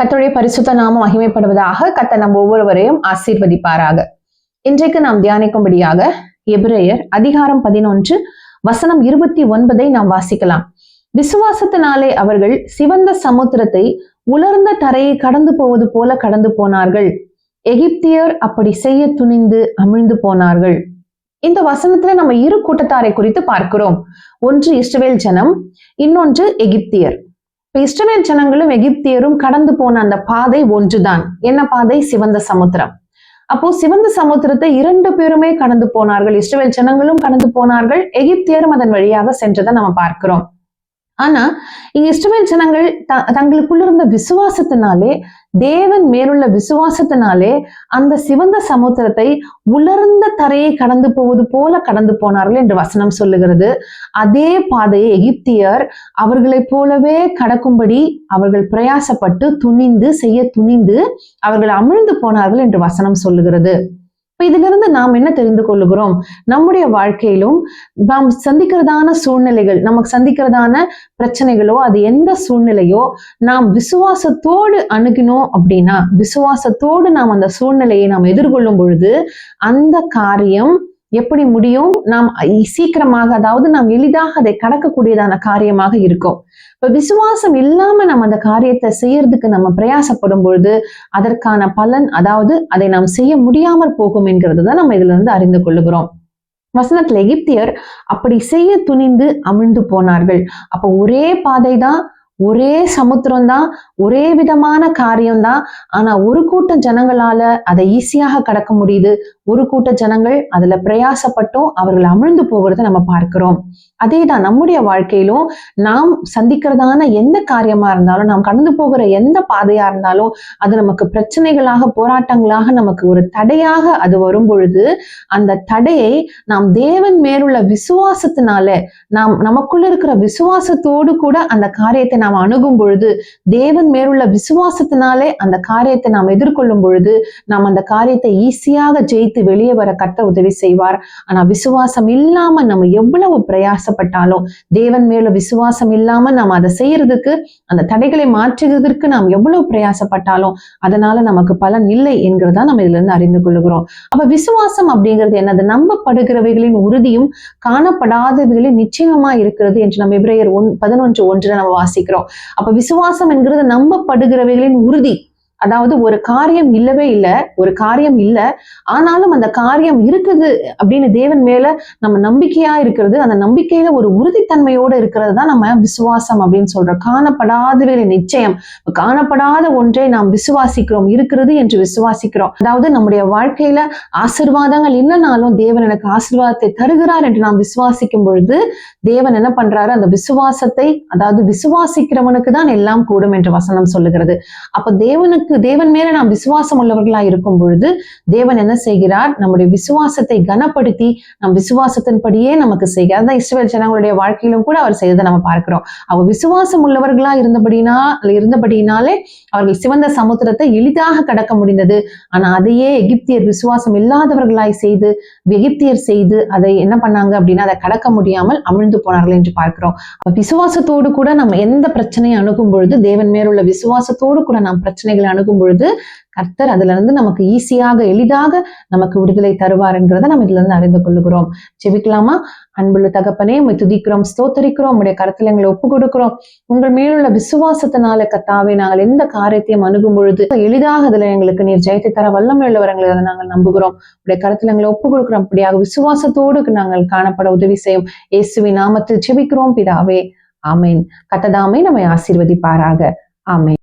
கத்தருடைய பரிசுத்த நாமம் மகிமைப்படுவதாக கத்த நம்ம ஒவ்வொருவரையும் ஆசீர்வதிப்பாராக. இன்றைக்கு நாம் தியானிக்கும்படியாக எபிரேயர் அதிகாரம் பதினொன்று வசனம் இருபத்தி ஒன்பதை நாம் வாசிக்கலாம். விசுவாசத்தினாலே அவர்கள் சிவந்த சமுத்திரத்தை உலர்ந்த தரையை கடந்து போவது போல கடந்து போனார்கள். எகிப்தியர் அப்படி செய்ய துணிந்து அமிழ்ந்து போனார்கள். இந்த வசனத்துல நம்ம இரு கூட்டத்தாரை குறித்து பார்க்கிறோம். ஒன்று இஸ்ரவேல் ஜனம் இன்னொன்று எகிப்தியர். இப்ப இஸ்ரவேல் ஜனங்களும் எகிப்தியரும் கடந்து போன அந்த பாதை ஒன்றுதான். என்ன பாதை? சிவந்த சமுத்திரம். அப்போ சிவந்த சமுத்திரத்தை இரண்டு பேருமே கடந்து போனார்கள். இஸ்ரவேல் ஜனங்களும் கடந்து போனார்கள். எகிப்தியரும் அதன் வழியாக சென்றதை நம்ம பார்க்கிறோம். ஆனா இங்க இஸ்ரவேல் ஜனங்கள் த தங்களுக்குள்ள இருந்த விசுவாசத்தினாலே தேவன் மேலுள்ள விசுவாசத்தினாலே அந்த சிவந்த சமுத்திரத்தை உலர்ந்த தரையை கடந்து போவது போல கடந்து போனார்கள் என்று வசனம் சொல்லுகிறது. அதே பாதையை எகிப்தியர் அவர்களைப் போலவே கடக்கும்படி அவர்கள் பிரயாசப்பட்டு துணிந்து செய்ய துணிந்து அவர்கள் அமிழ்ந்து போனார்கள் என்று வசனம் சொல்லுகிறது. இப்ப இதிலிருந்து நாம் என்ன தெரிந்து கொள்ளுகிறோம்? நம்முடைய வாழ்க்கையிலும் நாம் சந்திக்கிறதான சூழ்நிலைகள் நமக்கு சந்திக்கிறதான பிரச்சனைகளோ அது எந்த சூழ்நிலையோ நாம் விசுவாசத்தோடு அணுகினோம் அப்படின்னா விசுவாசத்தோடு நாம் அந்த சூழ்நிலையை நாம் எதிர்கொள்ளும் பொழுது அந்த காரியம் எப்படி முடியும்? நாம் சீக்கிரமாக அதாவது நாம் எளிதாக அதை கடக்கக்கூடியதான காரியமாக இருக்கும். இப்ப விசுவாசம் இல்லாம நம்ம அந்த காரியத்தை செய்யறதுக்கு நம்ம பிரயாசப்படும் பொழுது அதற்கான பலன் அதாவது அதை நாம் செய்ய முடியாமற் போகும் என்கிறது தான் நம்ம இதுல இருந்து அறிந்து கொள்ளுகிறோம். வசனத்துல எகிப்தியர் அப்படி செய்ய துணிந்து அமிழ்ந்து போனார்கள். அப்ப ஒரே பாதை தான் ஒரே சமுத்திரம் தான் ஒரே விதமான காரியம்தான். ஆனா ஒரு கூட்டம் ஜனங்களால அதை ஈஸியாக கடக்க முடியுது. ஒரு கூட்ட ஜனங்கள் அதுல பிரயாசப்பட்டும் அவர்கள் அமிழ்ந்து போகிறத நம்ம பார்க்கிறோம். அதே தான் நம்முடைய வாழ்க்கையிலும் நாம் சந்திக்கிறதான எந்த காரியமா இருந்தாலும் நாம் கடந்து போகிற எந்த பாதையா இருந்தாலும் அது நமக்கு பிரச்சனைகளாக போராட்டங்களாக நமக்கு ஒரு தடையாக அது வரும் பொழுது அந்த தடையை நாம் தேவன் மேலுள்ள விசுவாசத்தினால நாம் நமக்குள்ள இருக்கிற விசுவாசத்தோடு கூட அந்த காரியத்தை நாம் அணுகும் பொழுது தேவன் மேலுள்ள விசுவாசத்தினாலே அந்த காரியத்தை நாம் எதிர்கொள்ளும் பொழுது நாம் அந்த காரியத்தை ஈஸியாக ஜெயித்து வெளியே வர கட்ட உதவி செய்வார். ஆனா விசுவாசம் இல்லாம நம்ம எவ்வளவு பிரயாசப்பட்டாலும் தேவன் மேல விசுவாசம் இல்லாம நாம் அதை செய்யறதுக்கு அந்த தடைகளை மாற்றுவதற்கு நாம் எவ்வளவு பிரயாசப்பட்டாலும் அதனால நமக்கு பலன் இல்லை என்கிறதா நம்ம இதுல இருந்து அறிந்து கொள்ளுகிறோம். அப்ப விசுவாசம் அப்படிங்கிறது என்னது? நம்பப்படுகிறவைகளின் உறுதியும் காணப்படாதவைகளின் நிச்சயமா இருக்கிறது என்று நம்ம இப்ரேயர் ஒன் பதினொன்று ஒன்று நம்ம வாசிக்கிறோம். அப்ப விசுவாசம் என்கிறது நம்பப்படுகிறவைகளின் உறுதி. அதாவது ஒரு காரியம் இல்லவே இல்லை ஒரு காரியம் இல்லை ஆனாலும் அந்த காரியம் இருக்குது அப்படின்னு தேவன் மேல நம்ம நம்பிக்கையா இருக்கிறது அந்த நம்பிக்கையில ஒரு உறுதித்தன்மையோட இருக்கிறது தான் நம்ம விசுவாசம் அப்படின்னு சொல்றோம். காணப்படாத நிச்சயம். காணப்படாத ஒன்றை நாம் விசுவாசிக்கிறோம் இருக்கிறது என்று விசுவாசிக்கிறோம். அதாவது நம்முடைய வாழ்க்கையில ஆசிர்வாதங்கள் இல்லைனாலும் தேவன் எனக்கு ஆசிர்வாதத்தை தருகிறார் என்று நாம் விசுவாசிக்கும் பொழுது தேவன் என்ன பண்றாரு? அந்த விசுவாசத்தை அதாவது விசுவாசிக்கிறவனுக்கு தான் எல்லாம் கூடும் என்று வசனம் சொல்லுகிறது. அப்ப தேவனுக்கு நமக்கு தேவன் மேல நாம் விசுவாசம் உள்ளவர்களா இருக்கும் பொழுது தேவன் என்ன செய்கிறார்? நம்முடைய விசுவாசத்தை கனப்படுத்தி நம் விசுவாசத்தின்படியே நமக்கு செய்கிறார். அதான் இஸ்ரேல் ஜனங்களுடைய வாழ்க்கையிலும் கூட அவர் செய்ததை நம்ம பார்க்கிறோம். அவர் விசுவாசம் உள்ளவர்களா இருந்தபடினா இருந்தபடினாலே அவர்கள் சிவந்த சமுத்திரத்தை எளிதாக கடக்க முடிந்தது. ஆனா அதையே எகிப்தியர் விசுவாசம் இல்லாதவர்களாய் செய்து எகிப்தியர் செய்து அதை என்ன பண்ணாங்க அப்படின்னா அதை கடக்க முடியாமல் அமிழ்ந்து போனார்கள் என்று பார்க்கிறோம். விசுவாசத்தோடு கூட நம்ம எந்த பிரச்சனையை அணுகும் பொழுது தேவன் மேலுள்ள விசுவாசத்தோடு கூட நாம் பிரச்சனைகளை அணுகும் பொழுது கர்த்தர் அதுல இருந்து நமக்கு ஈஸியாக எளிதாக நமக்கு விடுதலை தருவார் என்கிறத நம்ம இதுல இருந்து அறிந்து கொள்ளுகிறோம். செவிக்கலாமா அன்புள்ள தகப்பனே உண்மை துதிக்கிறோம் ஸ்தோத்தரிக்கிறோம் உடைய கருத்துல எங்களை ஒப்பு கொடுக்கிறோம் உங்கள் மேலுள்ள விசுவாசத்தினால கத்தாவே நாங்கள் எந்த காரியத்தையும் அணுகும் பொழுது எளிதாக அதுல எங்களுக்கு நீர் ஜெயத்தை தர வல்லமை உள்ளவர்களை அதை நாங்கள் நம்புகிறோம். உடைய கருத்துல எங்களை ஒப்பு கொடுக்கிறோம் அப்படியாக விசுவாசத்தோடு நாங்கள் காணப்பட உதவி செய்யும் இயேசுவி நாமத்தில் செபிக்கிறோம் பிதாவே. ஆமேன். கத்ததாமே நம்மை ஆசீர்வதிப்பாராக. ஆமேன்.